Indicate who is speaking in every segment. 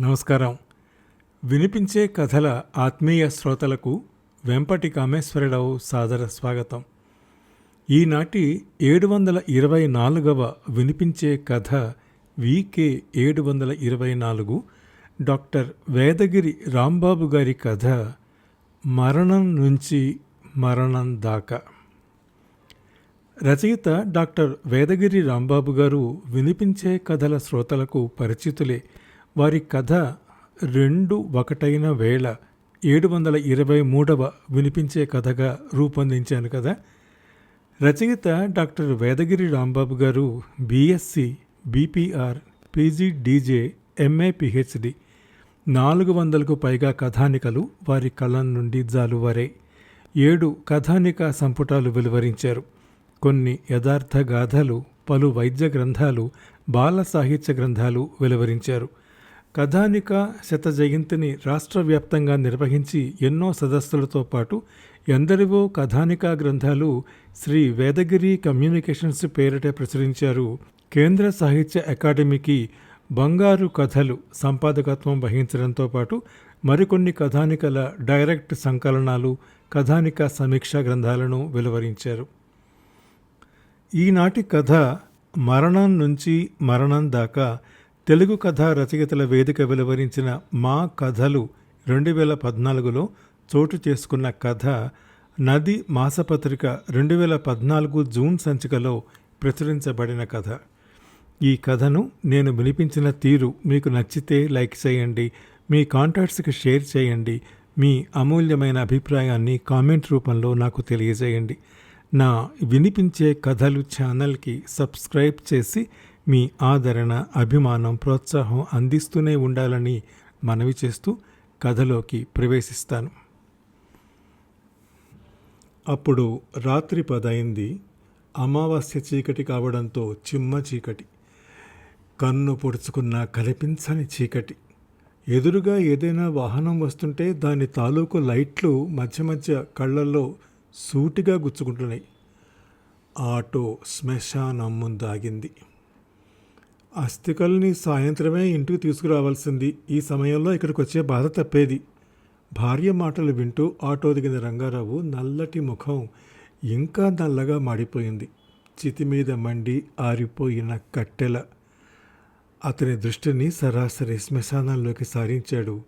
Speaker 1: నమస్కారం. వినిపించే కథల ఆత్మీయ శ్రోతలకు వెంపటి కామేశ్వరరావు సాదర స్వాగతం. ఈనాటి ఏడు వందల ఇరవై నాలుగవ వినిపించే కథ వికే ఏడు వందల ఇరవై నాలుగు డాక్టర్ వేదగిరి రాంబాబు గారి కథ మరణం నుంచి మరణం దాకా. రచయిత డాక్టర్ వేదగిరి రాంబాబు గారు వినిపించే కథల శ్రోతలకు పరిచితులే. వారి కథ రెండు ఒకటైన వేళ ఏడు వందల ఇరవై మూడవ వినిపించే కథగా రూపొందించాను కదా. రచయిత డాక్టర్ వేదగిరి రాంబాబు గారు BSc BPR PG DJ MA PhD నాలుగు వందలకు పైగా కథానికలు వారి కలం నుండి జాలువారే. ఏడు కథానిక సంపుటాలు వెలువరించారు. కొన్ని యథార్థ గాథలు పలు వైద్య గ్రంథాలు బాల సాహిత్య గ్రంథాలు వెలువరించారు. కథానిక శత జయంతిని రాష్ట్ర వ్యాప్తంగా నిర్వహించి ఎన్నో సదస్సులతో పాటు ఎందరివో కథానిక గ్రంథాలు శ్రీ వేదగిరి కమ్యూనికేషన్స్ పేరిట ప్రచురించారు. కేంద్ర సాహిత్య అకాడమీకి బంగారు కథలు సంపాదకత్వం వహించడంతో పాటు మరికొన్ని కథానికల డైరెక్ట్ సంకలనాలు కథానిక సమీక్షా గ్రంథాలను వెలువరించారు. ఈనాటి కథ మరణం నుంచి మరణం దాకా తెలుగు కథా రచయితల వేదిక వెలువరించిన మా కథలు రెండు వేల పద్నాలుగులో చోటు చేసుకున్న కథ నది మాసపత్రిక రెండు వేల పద్నాలుగు జూన్ సంచికలో ప్రచురించబడిన కథ. ఈ కథను నేను వినిపించిన తీరు మీకు నచ్చితే లైక్ చేయండి మీ కాంటాక్ట్స్కి షేర్ చేయండి మీ అమూల్యమైన అభిప్రాయాన్ని కామెంట్ రూపంలో నాకు తెలియజేయండి. నా వినిపించే కథలు ఛానల్కి సబ్స్క్రైబ్ చేసి మీ ఆదరణ అభిమానం ప్రోత్సాహం అందిస్తూనే ఉండాలని మనవి చేస్తూ కథలోకి ప్రవేశిస్తాను. అప్పుడు రాత్రి పదైంది. అమావాస్య చీకటి కావడంతో చిమ్మ చీకటి. కన్ను పొడుచుకున్న కనిపించని చీకటి. ఎదురుగా ఏదైనా వాహనం వస్తుంటే దాని తాలూకు లైట్లు మధ్య మధ్య కళ్ళల్లో సూటిగా గుచ్చుకుంటున్నాయి. ఆటో శ్మశానం ముందు ఆగింది అస్థికల్ని సాయంత్రమే ఇంటికి తీసుకురావాల్సింది. ఈ సమయంలో ఇక్కడికి వచ్చే బాధ తప్పేది. భార్య మాటలు వింటూ ఆటో దిగిన రంగారావు నల్లటి ముఖం ఇంకా నల్లగా మాడిపోయింది. చితి మీద మండి ఆరిపోయిన కట్టెల. అతని దృష్టిని సరాసరి శ్మశానాల్లోకి సారించాడు.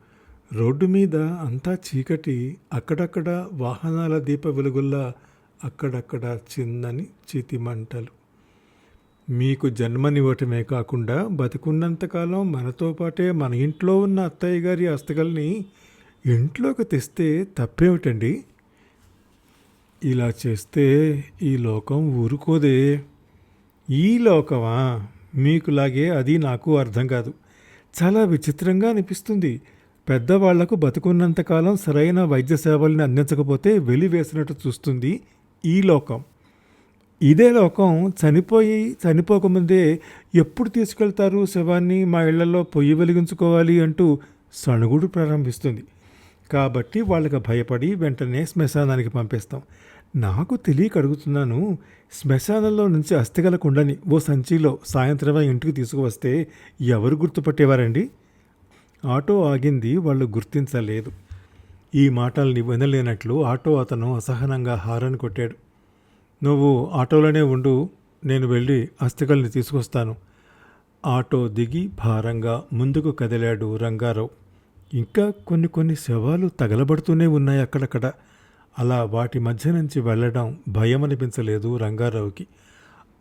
Speaker 1: రోడ్డు మీద అంతా చీకటి అక్కడక్కడ వాహనాల దీప వెలుగుల్లా అక్కడక్కడ చిన్నని చితి మంటలు మీకు జన్మనివ్వటమే కాకుండా బతికున్నంతకాలం మనతో పాటే మన ఇంట్లో ఉన్న అత్తయ్య గారి అస్తగల్ని ఇంట్లోకి తెస్తే తప్పేమిటండి? ఇలా చేస్తే ఈ లోకం ఊరుకోదే. ఈ లోకమా? మీకులాగే అది నాకు అర్థం కాదు. చాలా విచిత్రంగా అనిపిస్తుంది. పెద్దవాళ్ళకు బతుకున్నంతకాలం సరైన వైద్య సేవల్ని అందించకపోతే వెలివేసినట్టు చూస్తుంది ఈ లోకం. ఇదే లోకం చనిపోయి చనిపోకముందే ఎప్పుడు తీసుకెళ్తారు శవాన్ని? మా ఇళ్ళలో పొయ్యి వెలిగించుకోవాలి అంటూ సణుగుడు ప్రారంభిస్తుంది. కాబట్టి వాళ్ళకి భయపడి వెంటనే శ్మశానానికి పంపిస్తాం. నాకు తెలియక అడుగుతున్నాను శ్మశానంలో నుంచి అస్థిగల కుండని ఓ సంచిలో సాయంత్రమే ఇంటికి తీసుకువస్తే ఎవరు గుర్తుపట్టేవారండి? ఆటో ఆగింది వాళ్ళు గుర్తించలేదు. ఈ మాటల్ని వినలేనట్లు ఆటో అతను అసహనంగా హారన్ కొట్టాడు. నువ్వు ఆటోలోనే ఉండు నేను వెళ్ళి అస్థికల్ని తీసుకొస్తాను. ఆటో దిగి భారంగా ముందుకు కదిలాడు రంగారావు. ఇంకా కొన్ని కొన్ని శవాలు తగలబడుతూనే ఉన్నాయి అక్కడక్కడ. అలా వాటి మధ్య నుంచి వెళ్ళడం భయం అనిపించలేదు రంగారావుకి.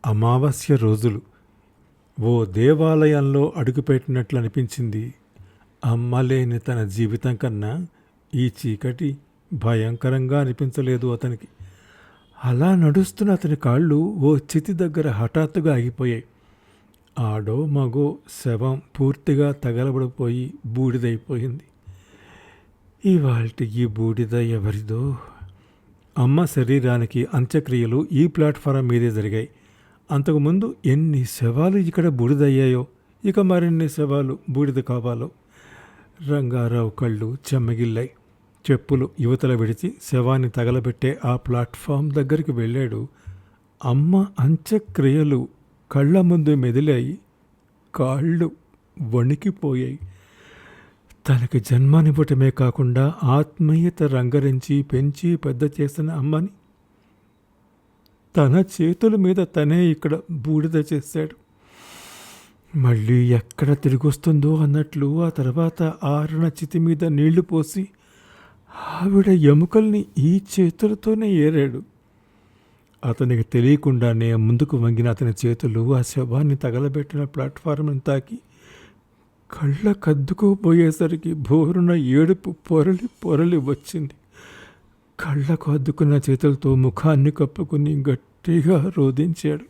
Speaker 1: అమావాస్య రోజులు. ఓ దేవాలయంలో అడుగుపెట్టినట్లు అనిపించింది అమ్మలేని తన జీవితం కన్నా ఈ చీకటి భయంకరంగా అనిపించలేదు అతనికి. అలా నడుస్తున్న అతని కాళ్ళు ఓ చితి దగ్గర హఠాత్తుగా ఆగిపోయాయి. ఆడో మగో శవం పూర్తిగా తగలబడిపోయి బూడిదైపోయింది. ఇవాల్టి ఈ బూడిద ఎవరిదో? అమ్మ శరీరానికి అంత్యక్రియలు ఈ ప్లాట్ఫారం మీదే జరిగాయి. అంతకుముందు ఎన్ని శవాలు ఇక్కడ బూడిదయ్యాయో ఇక మరిన్ని శవాలు బూడిద కావాలో? రంగారావు కళ్ళు చెమ్మగిల్లాయి. చెప్పులు యువతల విడిచి శవాన్ని తగలబెట్టే ఆ ప్లాట్ఫామ్ దగ్గరికి వెళ్ళాడు. అమ్మ అంత్యక్రియలు కళ్ళ ముందు మెదిలాయి. కాళ్ళు వణికిపోయాయి. తనకి జన్మనివ్వటమే కాకుండా ఆత్మీయత రంగరించి పెంచి పెద్ద చేసిన అమ్మని తన చేతుల మీద తనే ఇక్కడ బూడిద చేశాడు. మళ్ళీ ఎక్కడ తిరిగొస్తుందో అన్నట్లు ఆ తర్వాత ఆరణ చితి మీద నీళ్ళు పోసి ఆవిడ ఎముకల్ని ఈ చేతులతోనే ఏరాడు. అతనికి తెలియకుండానే ముందుకు వంగిన అతని చేతులు ఆ శవాన్ని తగలబెట్టిన ప్లాట్ఫారంని తాకి కళ్ళ కద్దుకోబోయేసరికి బోరున ఏడుపు పొరలి పొరలి వచ్చింది. కళ్ళకు అద్దుకున్న చేతులతో ముఖాన్ని కప్పుకుని గట్టిగా రోదించాడు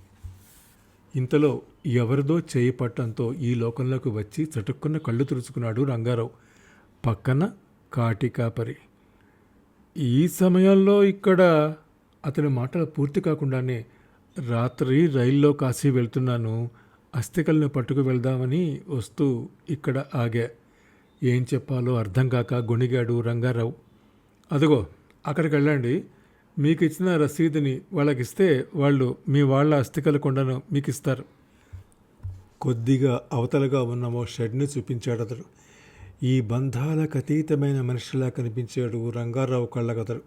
Speaker 1: ఇంతలో ఎవరిదో చేయి పట్టంతో ఈ లోకంలోకి వచ్చి చటుక్కున్న కళ్ళు తుడుచుకున్నాడు రంగారావు. పక్కన కాటి కాపరి. ఈ సమయంలో ఇక్కడ అతని మాటలు పూర్తి కాకుండానే రాత్రి రైల్లో కాశీ వెళ్తున్నాను అస్థికల్ని పట్టుకు వెళ్దామని వస్తూ ఇక్కడ ఆగా. ఏం చెప్పాలో అర్థం కాక గొణిగాడు రంగారావు. అదిగో అక్కడికి వెళ్ళండి. మీకు ఇచ్చిన రసీదుని వాళ్ళకి ఇస్తే వాళ్ళు మీ వాళ్ళ అస్థికల కొండను మీకు ఇస్తారు కొద్దిగా అవతలగా ఉన్న ఓ షెడ్ని చూపించాడు అతడు ఈ బంధాలకు అతీతమైన మనిషిలా కనిపించాడు రంగారావు కళ్ళగదరు.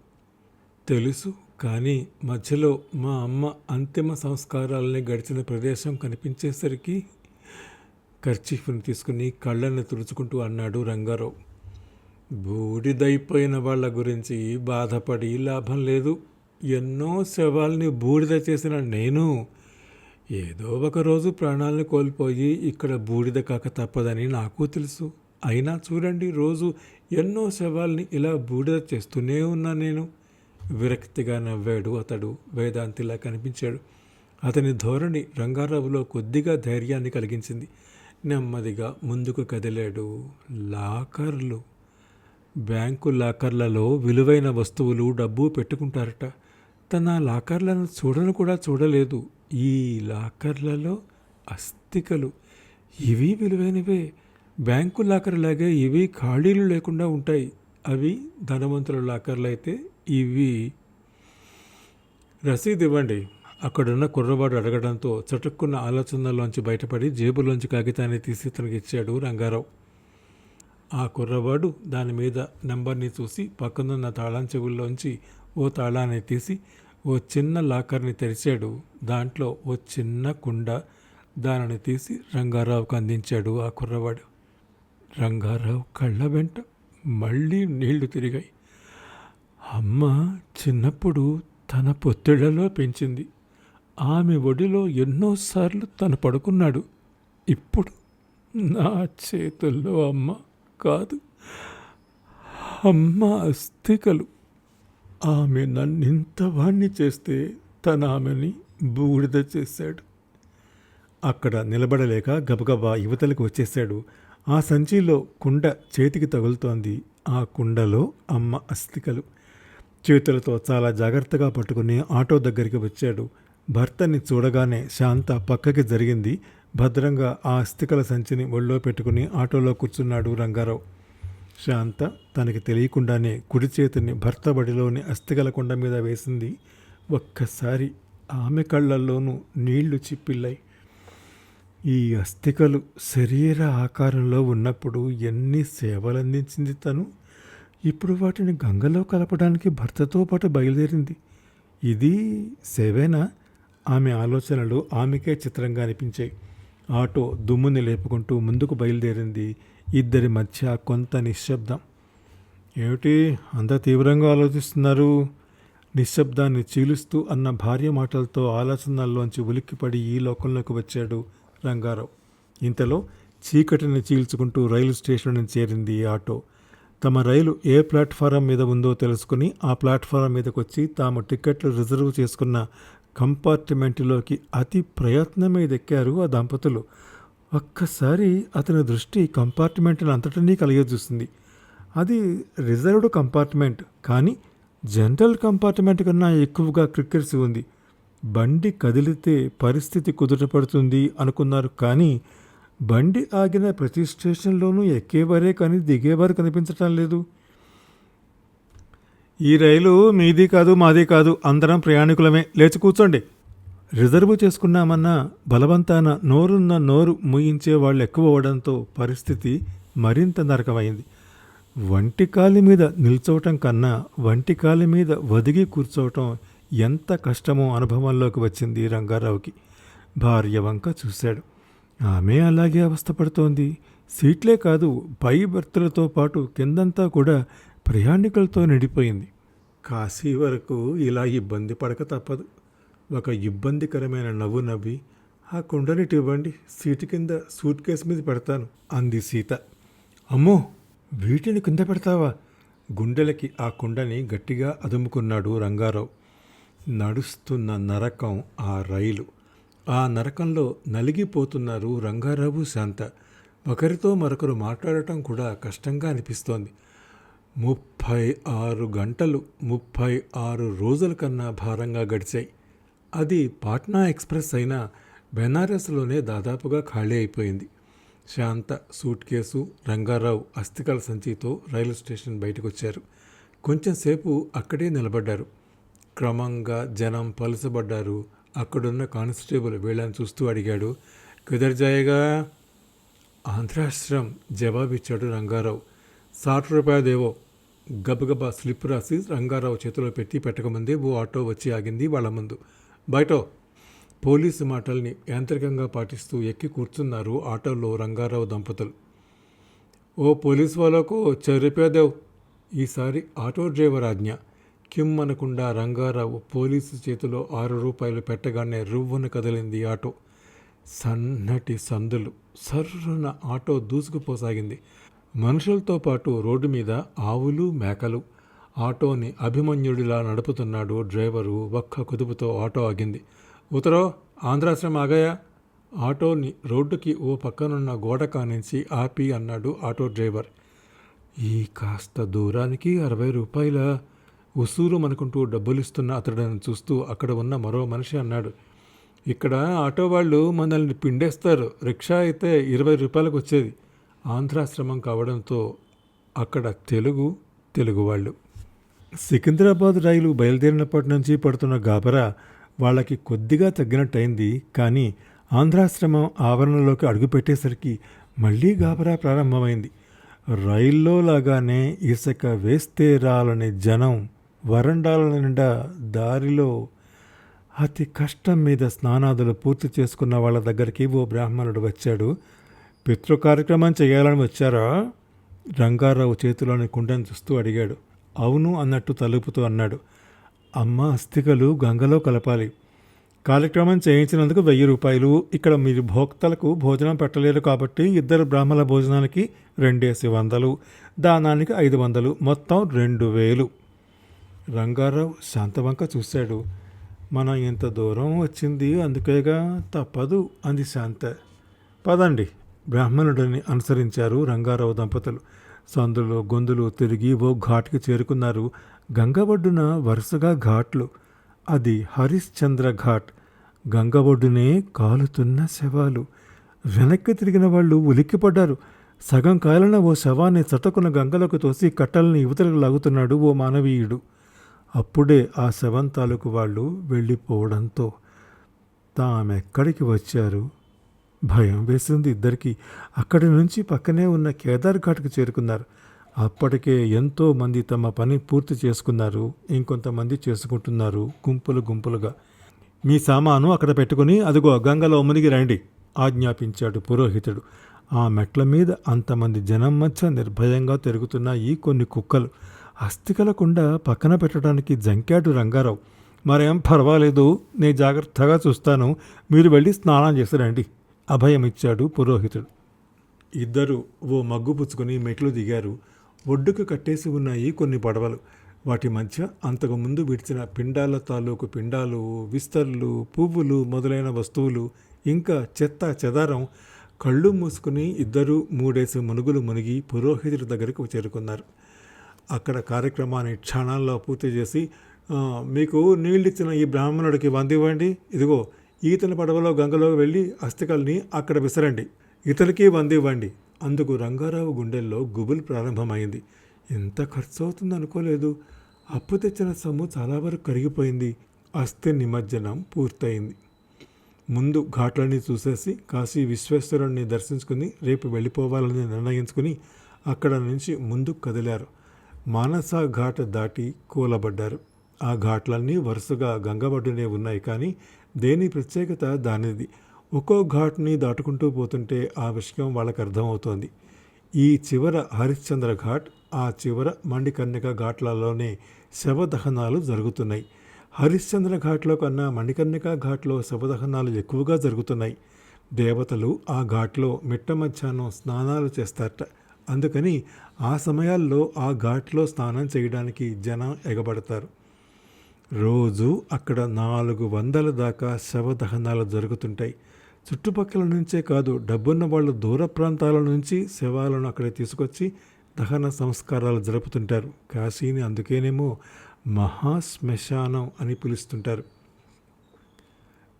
Speaker 1: తెలుసు కానీ మధ్యలో మా అమ్మ అంతిమ సంస్కారాలని గడిచిన ప్రదేశం కనిపించేసరికి కర్చీఫ్ని తీసుకుని కళ్ళని తుడుచుకుంటూ అన్నాడు రంగారావు. బూడిదైపోయిన వాళ్ళ గురించి బాధపడి లాభం లేదు. ఎన్నో శవాల్ని బూడిద చేసిన నేను ఏదో ఒక రోజు ప్రాణాలను కోల్పోయి ఇక్కడ బూడిద కాక తప్పదని నాకు తెలుసు. అయినా చూడండి రోజు ఎన్నో శవాల్ని ఇలా బూడిద చేస్తూనే ఉన్నా నేను. విరక్తిగా నవ్వాడు అతడు. వేదాంతిలా కనిపించాడు. అతని ధోరణి రంగారావులో కొద్దిగా ధైర్యాన్ని కలిగించింది. నెమ్మదిగా ముందుకు కదిలాడు లాకర్లు. బ్యాంకు లాకర్లలో విలువైన వస్తువులు డబ్బు పెట్టుకుంటారట. తన లాకర్లను చూడను కూడా చూడలేదు. ఈ లాకర్లలో అస్థికలు. ఇవి విలువైనవే. బ్యాంకు లాకర్లాగే ఇవి ఖాళీలు లేకుండా ఉంటాయి. అవి ధనవంతుల లాకర్లు అయితే ఇవి. రసీదు ఇవ్వండి. అక్కడున్న కుర్రవాడు అడగడంతో చటుక్కున్న ఆలోచనలోంచి బయటపడి జేబులోంచి కాగితాన్ని తీసి తనకి ఇచ్చాడు రంగారావు. ఆ కుర్రవాడు దాని మీద నెంబర్ని చూసి పక్కనున్న తాళం చెవుల్లోంచి ఓ తాళాన్ని తీసి ఓ చిన్న లాకర్ని తెరిచాడు. దాంట్లో ఓ చిన్న కుండ దానిని తీసి రంగారావుకు అందించాడు ఆ కుర్రవాడు. రంగారావు కళ్ళ వెంట మళ్ళీ నీళ్ళు తిరిగాయి. అమ్మ చిన్నప్పుడు తన పొత్తిళ్ళలో పెంచింది. ఆమె ఒడిలో ఎన్నోసార్లు తను పడుకున్నాడు. ఇప్పుడు నా చేతుల్లో అమ్మ కాదు. అమ్మ అస్థికలు. ఆమె నన్నింత వాణ్ణి చేస్తే తన ఆమెని బూడిద చేశాడు. అక్కడ నిలబడలేక గబగబా యువతలకు వచ్చేశాడు ఆ సంచిలో కుండ చేతికి తగులుతోంది. ఆ కుండలో అమ్మ అస్థికలు. చేతులతో చాలా జాగ్రత్తగా పట్టుకుని ఆటో దగ్గరికి వచ్చాడు. భర్తని చూడగానే శాంత పక్కకి జరిగింది. భద్రంగా ఆ అస్థికల సంచిని ఒళ్ళో పెట్టుకుని ఆటోలో కూర్చున్నాడు రంగారావు. శాంత తనకి తెలియకుండానే కుడి చేతిని భర్త బడిలోని అస్థికల కొండ మీద వేసింది. ఒక్కసారి ఆమె కళ్ళల్లోనూ నీళ్ళు చిప్పిల్లాయి. ఈ అస్థికలు శరీర ఆకారంలో ఉన్నప్పుడు ఎన్ని సేవలు అందించింది తను? ఇప్పుడు వాటిని గంగలో కలపడానికి భర్తతో పాటు బయలుదేరింది. ఇది సేవేనా? ఆమె ఆలోచనలు ఆమెకే చిత్రంగా అనిపించాయి. ఆటో దుమ్ముని లేపుకుంటూ ముందుకు బయలుదేరింది. ఇద్దరి మధ్య కొంత నిశ్శబ్దం. ఏమిటి అంత తీవ్రంగా ఆలోచిస్తున్నారు? నిశ్శబ్దాన్ని చీలుస్తూ అన్న భార్య మాటలతో ఆలోచనల్లోంచి ఉలిక్కిపడి ఈ లోకంలోకి వచ్చాడు. రంగారావు. ఇంతలో చీకటిని చీల్చుకుంటూ రైలు స్టేషన్ చేరింది ఈ ఆటో. తమ రైలు ఏ ప్లాట్ఫారం మీద ఉందో తెలుసుకుని ఆ ప్లాట్ఫారం మీదకి వచ్చి తాము టికెట్లు రిజర్వ్ చేసుకున్న కంపార్ట్మెంటులోకి అతి ప్రయత్నం మీద ఎక్కారు ఆ దంపతులు. ఒక్కసారి అతని దృష్టి కంపార్ట్మెంట్ని అంతటినీ కలిగజూస్తుంది. అది రిజర్వ్డ్ కంపార్ట్మెంట్ కానీ జనరల్ కంపార్ట్మెంట్ కన్నా ఎక్కువగా క్రికెట్స్ ఉంది. బండి కదిలితే పరిస్థితి కుదుటపడుతుంది అనుకున్నారు కానీ బండి ఆగిన ప్రతి స్టేషన్లోనూ ఎక్కేవారే కానీ దిగేవారు కనిపించటం లేదు. ఈ రైలు మీది కాదు మాది కాదు అందరం ప్రయాణికులమే. లేచి కూర్చోండి. రిజర్వ్ చేసుకున్నామన్న బలవంతాన నోరున్న నోరు ముయించే వాళ్ళు ఎక్కువ అవడంతో పరిస్థితి మరింత నరకమైంది. వంటికాలి మీద నిల్చోవటం కన్నా వంటికాలి మీద వదిగి కూర్చోవటం ఎంత కష్టమో అనుభవంలోకి వచ్చింది రంగారావుకి. భార్య వంక చూశాడు. ఆమె అలాగే అవస్థపడుతోంది. సీట్లే కాదు పై భర్తలతో పాటు కిందంతా కూడా ప్రయాణికులతో నిండిపోయింది. కాశీ వరకు ఇలా ఇబ్బంది పడక తప్పదు. ఒక ఇబ్బందికరమైన నవ్వు నవ్వి ఆ కుండనిటి ఇవ్వండి సీటు కింద సూట్ కేసు మీద పెడతాను అంది సీత. అమ్మో వీటిని కింద పెడతావా? గుండెలకి ఆ కుండని గట్టిగా అదుముకున్నాడు రంగారావు. నడుస్తున్న నరకం ఆ రైలు. ఆ నరకంలో నలిగిపోతున్నారు రంగారావు శాంత. ఒకరితో మరొకరు మాట్లాడటం కూడా కష్టంగా అనిపిస్తోంది. ముప్పై ఆరు గంటలు ముప్పై ఆరు రోజుల కన్నా భారంగా గడిచాయి. అది పాట్నా ఎక్స్ప్రెస్ అయినా బెనారస్లోనే దాదాపుగా ఖాళీ అయిపోయింది. శాంత సూట్ కేసు రంగారావు అస్థికల సంచితో రైలు స్టేషన్ బయటకు వచ్చారు కొంచెంసేపు అక్కడే నిలబడ్డారు. క్రమంగా జనం పలుసబడ్డారు. అక్కడున్న కానిస్టేబుల్ వీళ్ళని చూస్తూ అడిగాడు కుదర్జాయగా? ఆంధ్రాశ్రం ఆంధ్రాశ్రమ్ జవాబిచ్చాడు రంగారావు. సాठ రూపాయదేవో. గబగబా స్లిప్ రాసి రంగారావు చేతిలో పెట్టి పెట్టకముందే ఓ ఆటో వచ్చి ఆగింది వాళ్ళ ముందు. బయటో. పోలీసు మాటల్ని యాంత్రికంగా పాటిస్తూ ఎక్కి కూర్చున్నారు ఆటోలో రంగారావు దంపతులు. ఓ పోలీస్ వాళ్ళకు చెరిపేదేవ్ ఈసారి ఆటో డ్రైవర్ ఆజ్ఞ కిమ్ అనకుండా రంగారావు పోలీసు చేతిలో ఆరు రూపాయలు పెట్టగానే రువ్వున కదిలింది ఆటో. సన్నటి సందులు సర్రున ఆటో దూసుకుపోసాగింది. మనుషులతో పాటు రోడ్డు మీద ఆవులు మేకలు. ఆటోని అభిమన్యుడిలా నడుపుతున్నాడు డ్రైవరు. ఒక్క కుదుపుతో ఆటో ఆగింది. ఉతరో ఆంధ్రాశ్రమం ఆగాయా ఆటోని రోడ్డుకి ఓ పక్కనున్న గోడ కానించి ఆపి అన్నాడు ఆటో డ్రైవర్. ఈ కాస్త దూరానికి అరవై రూపాయల? ఉసూరు అనుకుంటూ డబ్బులిస్తున్న అతడిని చూస్తూ అక్కడ ఉన్న మరో మనిషి అన్నాడు ఇక్కడ ఆటో వాళ్ళు మనల్ని పిండేస్తారు. రిక్షా అయితే ఇరవై రూపాయలకు వచ్చేది. ఆంధ్రాశ్రమం కావడంతో అక్కడ తెలుగు తెలుగు వాళ్ళు. సికింద్రాబాద్ రైలు బయలుదేరినప్పటి నుంచి పడుతున్న గాబరా వాళ్ళకి కొద్దిగా తగ్గినట్టయింది. కానీ ఆంధ్రాశ్రమం ఆవరణలోకి అడుగుపెట్టేసరికి మళ్ళీ గాబరా ప్రారంభమైంది. రైల్లో లాగానే ఇసుక వేస్తే రాలని జనం వరండాల నిండా దారిలో అతి కష్టం మీద స్నానాదులు పూర్తి చేసుకున్న వాళ్ళ దగ్గరికి ఓ బ్రాహ్మణుడు వచ్చాడు. పితృ కార్యక్రమం చేయాలని వచ్చారా? రంగారావు చేతిలోని కుండను చూస్తూ అడిగాడు. అవును అన్నట్టు తలుపుతూ అన్నాడు. అమ్మ అస్థికలు గంగలో కలపాలి. కార్యక్రమం చేయించినందుకు వెయ్యి రూపాయలు. ఇక్కడ మీరు భోక్తలకు భోజనం పెట్టలేరు కాబట్టి ఇద్దరు బ్రాహ్మణ భోజనానికి రెండేసి వందలు. దానానికి ఐదు వందలు. మొత్తం రెండు వేలు. రంగారావు శాంతవంక చూశాడు. మనం ఇంత దూరం వచ్చింది అందుకేగా తప్పదు అంది శాంత. పదండి బ్రాహ్మణుడిని అనుసరించారు రంగారావు దంపతులు. సందులో గొంతులు తిరిగి ఓ ఘాట్కి చేరుకున్నారు. గంగబొడ్డున వరుసగా ఘాట్లు. అది హరిశ్చంద్ర ఘాట్. గంగబొడ్డునే కాలుతున్న శవాలు. వెనక్కి తిరిగిన వాళ్ళు ఉలిక్కిపడ్డారు. సగం కాలిన ఓ శవాన్ని చటకున గంగలకు తోసి కట్టల్ని యువతలకు లాగుతున్నాడు ఓ మానవీయుడు. అప్పుడే ఆ శవం తాలూకు వాళ్ళు వెళ్ళిపోవడంతో తామెక్కడికి వచ్చారు? భయం వేసింది ఇద్దరికి. అక్కడి నుంచి పక్కనే ఉన్న కేదార్ ఘాట్కి చేరుకున్నారు. అప్పటికే ఎంతో మంది తమ పని పూర్తి చేసుకున్నారు. ఇంకొంతమంది చేసుకుంటున్నారు గుంపులు గుంపులుగా. మీ సామాను అక్కడ పెట్టుకుని అదిగో గంగలో మునిగి రండి ఆజ్ఞాపించాడు పురోహితుడు. ఆ మెట్ల మీద అంతమంది జనం మధ్య నిర్భయంగా తిరుగుతున్న ఈ కొన్ని కుక్కలు. అస్థికలకుండా పక్కన పెట్టడానికి జంకాడు రంగారావు. మరేం పర్వాలేదు నేను జాగ్రత్తగా చూస్తాను. మీరు వెళ్ళి స్నానం చేసిరండి అభయమిచ్చాడు అభయం ఇచ్చాడు పురోహితుడు. ఇద్దరు ఓ మగ్గు పుచ్చుకొని మెట్లు దిగారు. ఒడ్డుకు కట్టేసి ఉన్నాయి కొన్ని పడవలు. వాటి మధ్య అంతకుముందు విడిచిన పిండాల తాలూకు పిండాలు విస్తర్లు పువ్వులు మొదలైన వస్తువులు ఇంకా చెత్త చెదారం కళ్ళు మూసుకుని ఇద్దరు మూడేసి మునుగులు మునిగి పురోహితుడి దగ్గరకు చేరుకున్నారు. అక్కడ కార్యక్రమాన్ని క్షణాల్లో పూర్తి చేసి మీకు నీళ్ళిచ్చిన ఈ బ్రాహ్మణుడికి వందివ్వండి ఇదిగో ఈతల పడవలో గంగలో వెళ్ళి అస్థికల్ని అక్కడ విసరండి. ఇతనికి వందివ్వండి అందుకు రంగారావు గుండెల్లో గుబులు ప్రారంభమైంది. ఎంత ఖర్చు అవుతుంది అనుకోలేదు అప్పు తెచ్చిన సొమ్ము చాలా వరకు కరిగిపోయింది. అస్థి నిమజ్జనం పూర్తయింది. ముందు ఘాట్లన్నీ చూసేసి కాశీ విశ్వేశ్వరుణ్ణి దర్శించుకుని రేపు వెళ్ళిపోవాలని నిర్ణయించుకుని అక్కడ నుంచి ముందుకు కదిలారు. మానస ఘాట్ దాటి కూలబడ్డారు. ఆ ఘాట్లన్నీ వరుసగా గంగబడ్డునే ఉన్నాయి కానీ దేని ప్రత్యేకత దానిది. ఒక్కో ఘాట్ని దాటుకుంటూ పోతుంటే ఆ విషయం వాళ్ళకి అర్థమవుతోంది. ఈ చివర హరిశ్చంద్ర ఘాట్ ఆ చివర మణికర్ణిక ఘాట్లలోనే శవదహనాలు జరుగుతున్నాయి. హరిశ్చంద్ర ఘాట్లో కన్నా మణికర్ణిక ఘాట్లో శవదహనాలు ఎక్కువగా జరుగుతున్నాయి. దేవతలు ఆ ఘాట్లో మిట్ట మధ్యాహ్నం స్నానాలు చేస్తారట. అందుకని ఆ సమయాల్లో ఆ ఘాట్లో స్నానం చేయడానికి జనం ఎగబడతారు. రోజు అక్కడ నాలుగు వందల దాకా శవదహనాలు జరుగుతుంటాయి. చుట్టుపక్కల నుంచే కాదు డబ్బున్న వాళ్ళు దూర ప్రాంతాల నుంచి శవాలను అక్కడ తీసుకొచ్చి దహన సంస్కారాలు జరుపుతుంటారు. కాశీని అందుకేనేమో మహాశ్మశానం అని పిలుస్తుంటారు.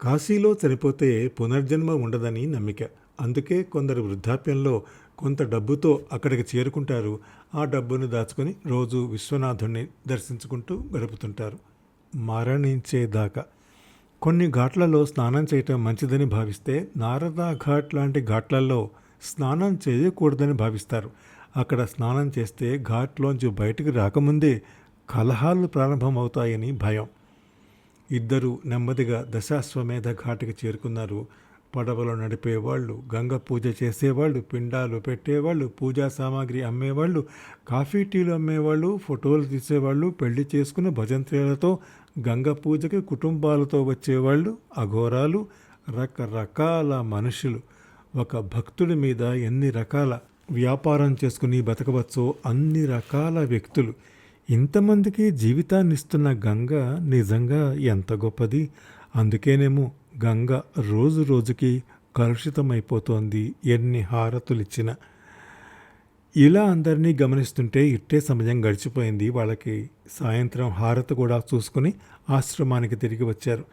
Speaker 1: కాశీలో చనిపోతే పునర్జన్మ ఉండదని నమ్మిక. అందుకే కొందరు వృద్ధాప్యంలో కొంత డబ్బుతో అక్కడికి చేరుకుంటారు. ఆ డబ్బును దాచుకొని రోజు విశ్వనాథుణ్ణి దర్శించుకుంటూ గడుపుతుంటారు. మరణించేదాకా. కొన్ని ఘాట్లలో స్నానం చేయటం మంచిదని భావిస్తే నారదా ఘాట్ లాంటి ఘాట్లలో స్నానం చేయకూడదని భావిస్తారు. అక్కడ స్నానం చేస్తే ఘాట్లోంచి బయటికి రాకముందే కలహాలు ప్రారంభమవుతాయని భయం. ఇద్దరు నెమ్మదిగా దశాశ్వమేధ ఘాట్కి చేరుకున్నారు. పడవలు నడిపేవాళ్ళు గంగ పూజ చేసేవాళ్ళు పిండాలు పెట్టేవాళ్ళు పూజా సామాగ్రి అమ్మేవాళ్ళు కాఫీ టీలు అమ్మేవాళ్ళు ఫోటోలు తీసేవాళ్ళు పెళ్ళి చేసుకుని భజంత్రీలతో గంగ పూజకి కుటుంబాలతో వచ్చేవాళ్ళు అఘోరాలు రకరకాల మనుషులు. ఒక భక్తుడి మీద ఎన్ని రకాల వ్యాపారం చేసుకుని బతకవచ్చో అన్ని రకాల వ్యక్తులు. ఇంతమందికి జీవితాన్ని ఇస్తున్న గంగ నిజంగా ఎంత గొప్పది? అందుకేనేమో గంగ రోజు రోజుకి కలుషితమైపోతోంది ఎన్ని హారతులిచ్చినా. ఇలా అందరినీ గమనిస్తుంటే ఇట్టే సమయం గడిచిపోయింది. వాళ్ళకి సాయంత్రం హారతి కూడా చూసుకుని ఆశ్రమానికి తిరిగి వచ్చారు.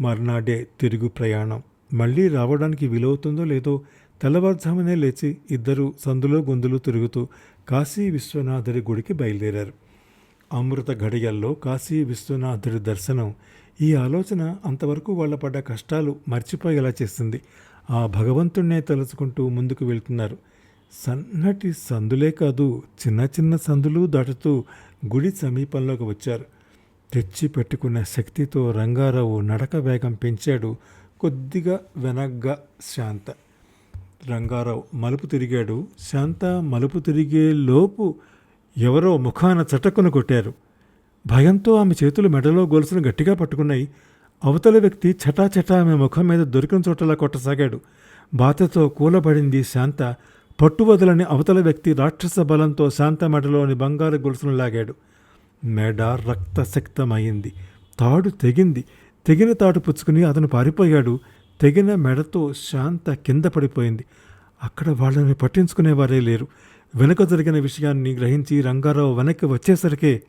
Speaker 1: మర్నాడే తిరుగు ప్రయాణం. మళ్ళీ రావడానికి వీలవుతుందో లేదో తెల్లవారుజామునే లేచి ఇద్దరు సందులో గొంతులు తిరుగుతూ కాశీ విశ్వనాథుడి గుడికి బయలుదేరారు. అమృత ఘడియల్లో కాశీ విశ్వనాథుడి దర్శనం ఈ ఆలోచన అంతవరకు వాళ్ళ పడ్డ కష్టాలు మర్చిపోయేలా చేస్తుంది ఆ భగవంతుణ్ణే తలుచుకుంటూ ముందుకు వెళ్తున్నారు. సన్నటి సందులే కాదు చిన్న చిన్న సందులు దాటుతూ గుడి సమీపంలోకి వచ్చారు. తెచ్చి పెట్టుకున్న శక్తితో రంగారావు నడక వేగం పెంచాడు. కొద్దిగా వెనగ్గా శాంత. రంగారావు మలుపు తిరిగాడు. శాంత మలుపు తిరిగే లోపు ఎవరో ముఖాన చటకును కొట్టారు. భయంతో ఆమె చేతులు మెడలో గొలుసును గట్టిగా పట్టుకున్నాయి. అవతల వ్యక్తి చటాచటా ఆమె ముఖం మీద దొరికిన చోటలా కొట్టసాగాడు. బాధతో కూలబడింది శాంత. పట్టువదలని అవతల వ్యక్తి రాక్షస బలంతో శాంత మెడలోని బంగారు గొలుసును లాగాడు. మెడ రక్తశక్తమైంది. తాడు తెగింది. తెగిన తాడు పుచ్చుకుని అతను పారిపోయాడు. తెగిన మెడతో శాంత కింద పడిపోయింది. అక్కడ వాళ్ళని పట్టించుకునేవారే లేరు. వెనుక జరిగిన విషయాన్ని గ్రహించి రంగారావు వెనక్కి వచ్చేసరికే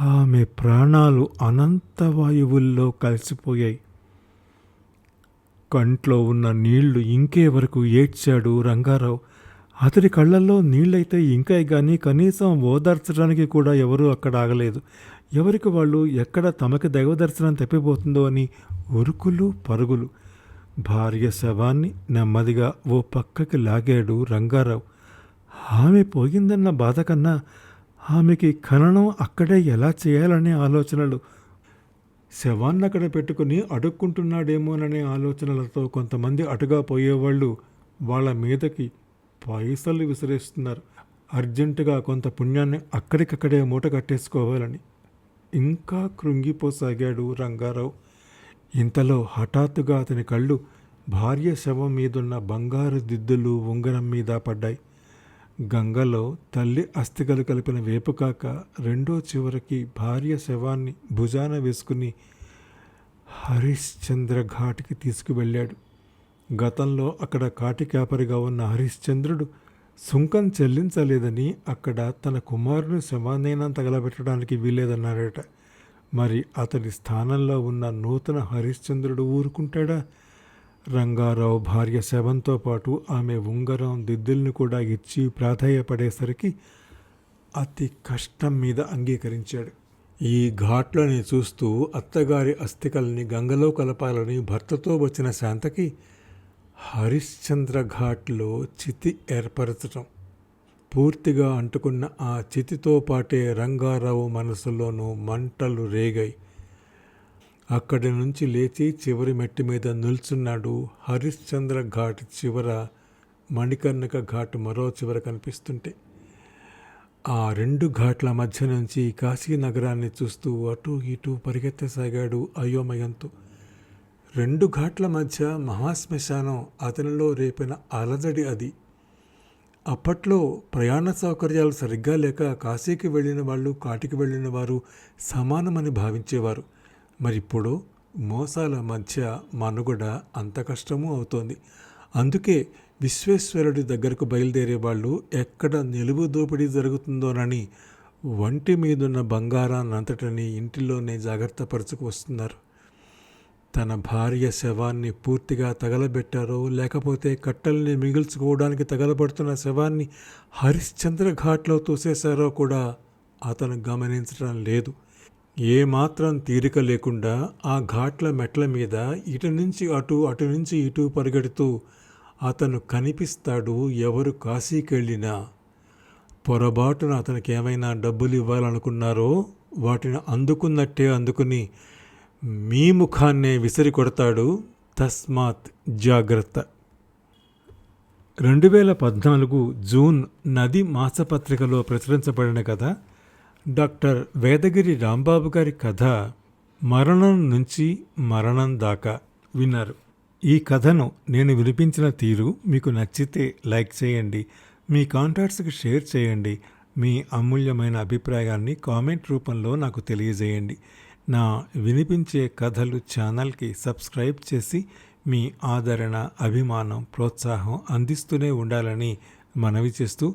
Speaker 1: ఆమె ప్రాణాలు అనంత వాయువుల్లో కలిసిపోయాయి. కంట్లో ఉన్న నీళ్ళు ఇంకే వరకు ఏడ్చాడు రంగారావు. అతడి కళ్ళల్లో నీళ్ళైతే ఇంకాయి కానీ కనీసం ఓదార్చడానికి కూడా ఎవరూ అక్కడ ఆగలేదు. ఎవరికి వాళ్ళు ఎక్కడ తమకి దైవ దర్శనం తప్పిపోతుందో అని ఉరుకులు పరుగులు. భార్య శవాన్ని నెమ్మదిగా ఓ పక్కకి లాగాడు రంగారావు. ఆమె పోయిందన్న బాధ కన్నా ఆమెకి ఖననం అక్కడే ఎలా చేయాలనే ఆలోచనలు. శవాన్ని అక్కడ పెట్టుకుని అడుక్కుంటున్నాడేమోననే ఆలోచనలతో కొంతమంది అటుగా పోయేవాళ్ళు వాళ్ళ మీదకి పైసలు విసిరేస్తున్నారు. అర్జెంటుగా కొంత పుణ్యాన్ని అక్కడికక్కడే మూట కట్టేసుకోవాలని. ఇంకా కృంగిపోసాగాడు రంగారావు. ఇంతలో హఠాత్తుగా అతని కళ్ళు భార్య శవం మీదున్న బంగారు దిద్దులు ఉంగరం మీద పడ్డాయి. గంగలో తల్లి అస్థికలు కలిపిన వేపుకాక రెండో చివరికి భార్య శవాన్ని భుజాన వేసుకుని హరిశ్చంద్ర ఘాట్కి తీసుకువెళ్ళాడు. గతంలో అక్కడ కాటికాపరిగా ఉన్న హరిశ్చంద్రుడు సుంకం చెల్లించలేదని అక్కడ తన కుమారుని శవాన్నైనా తగలబెట్టడానికి వీలేదన్నారట మరి అతడి స్థానంలో ఉన్న నూతన హరిశ్చంద్రుడు ఊరుకుంటాడా? రంగారావు భార్య శవంతో పాటు ఆమె ఉంగరం దిద్దుల్ని కూడా ఇచ్చి ప్రాధాయపడేసరికి అతి కష్టం మీద అంగీకరించాడు. ఈ ఘాట్లని చూస్తూ అత్తగారి అస్థికల్ని గంగలో కలపాలని భర్తతో వచ్చిన శాంతకి హరిశ్చంద్ర ఘాట్లో చితి ఏర్పరచటం. పూర్తిగా అంటుకున్న ఆ చితితో పాటే రంగారావు మనసులోనూ మంటలు రేగాయి. అక్కడి నుంచి లేచి చివరి మెట్టి మీద నిల్చున్నాడు హరిశ్చంద్ర ఘాట్ చివర మణికర్ణిక ఘాట్ మరో చివర కనిపిస్తుంటే. ఆ రెండు ఘాట్ల మధ్య నుంచి కాశీ నగరాన్ని చూస్తూ అటు ఇటు పరిగెత్తసాగాడు అయోమయంతో. రెండు ఘాట్ల మధ్య మహాశ్మశానం అతనిలో రేపిన అలజడి అది. అప్పట్లో ప్రయాణ సౌకర్యాలు సరిగ్గా లేక కాశీకి వెళ్ళిన వాళ్ళు కాటికి వెళ్ళిన వారు సమానమని భావించేవారు. మరి ఇప్పుడు మోసాల మధ్య మనుగడ అంత కష్టము అవుతోంది. అందుకే విశ్వేశ్వరుడి దగ్గరకు బయలుదేరే వాళ్ళు ఎక్కడ నిలువు దోపిడీ జరుగుతుందోనని వంటి మీదున్న బంగారాన్నంతటిని ఇంటిలోనే జాగ్రత్త పరుచుకు వస్తున్నారు. తన భార్య శవాన్ని పూర్తిగా తగలబెట్టారో లేకపోతే కట్టల్ని మిగిల్చుకోవడానికి తగలబడుతున్న శవాన్ని హరిశ్చంద్ర ఘాట్లో తోసేశారో కూడా అతను గమనించడం లేదు. ఏమాత్రం తీరిక లేకుండా ఆ ఘాట్ల మెట్ల మీద ఇటు నుంచి అటు అటు నుంచి ఇటు పరిగెడుతూ అతను కనిపిస్తాడు ఎవరు కాశీకెళ్ళినా. పొరబాటున అతనికి ఏమైనా డబ్బులు ఇవ్వాలనుకున్నారో వాటిని అందుకున్నట్టే అందుకుని మీ ముఖాన్నే విసిరి కొడతాడు తస్మాత్ జాగ్రత్త. రెండు వేల పద్నాలుగు జూన్ నది మాసపత్రికలో ప్రచురించబడిన కథ డాక్టర్ వేదగిరి రాంబాబు గారి కథ మరణం నుంచి మరణం దాకా విన్నారు. ఈ కథను నేను వినిపించిన తీరు మీకు నచ్చితే లైక్ చేయండి మీ కాంటాక్ట్స్కి షేర్ చేయండి మీ అమూల్యమైన అభిప్రాయాన్ని కామెంట్ రూపంలో నాకు తెలియజేయండి. నా వినిపించే కథలు ఛానల్కి సబ్స్క్రైబ్ చేసి మీ ఆదరణ అభిమానం ప్రోత్సాహం అందిస్తూనే ఉండాలని మనవి చేస్తూ